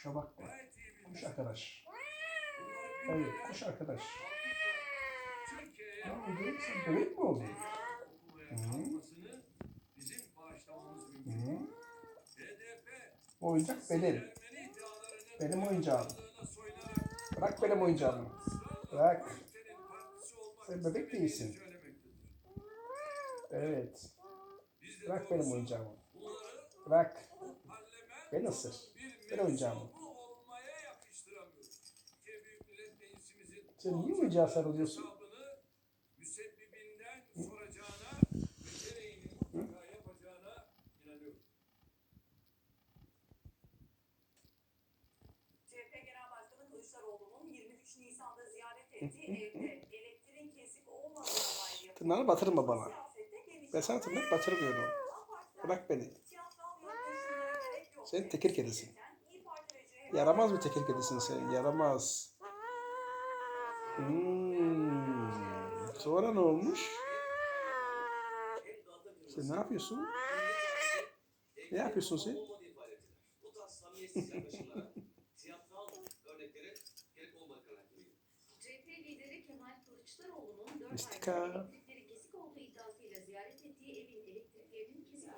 Kuşa bak be. Kuş arkadaş. Evet kuş arkadaş. Ne oldu? Sen bebek mi oldun? Hı. Oyuncak benim. Benim oyuncağım. Bırak benim oyuncağımı. Bırak. Sen bebek değilsin. Evet. Bırak benim oyuncağımı. Bırak. Beni ısır. Ben oyuncağımı. Sen niye oyuncağa sarılıyorsun? Müsebbibinden soracağına, yeteneğinin mutlaka yapacağına inanıyorum. CHP Genel Başkanı Kılıçdaroğlu'nun 23 Nisan'da ziyaret ettiği evde elektriğin kesik olmadığına dair yapılan Tırnağını batırma bana. Ben sana tırnak batırmıyorum. Bırak beni. Sen tekir kedisin. Yaramaz mı tekir kedisini senin? Yaramaz. Hmm. Sonra ne olmuş? Sen ne yapıyorsun? Ne yapıyorsun sen? İstikrar.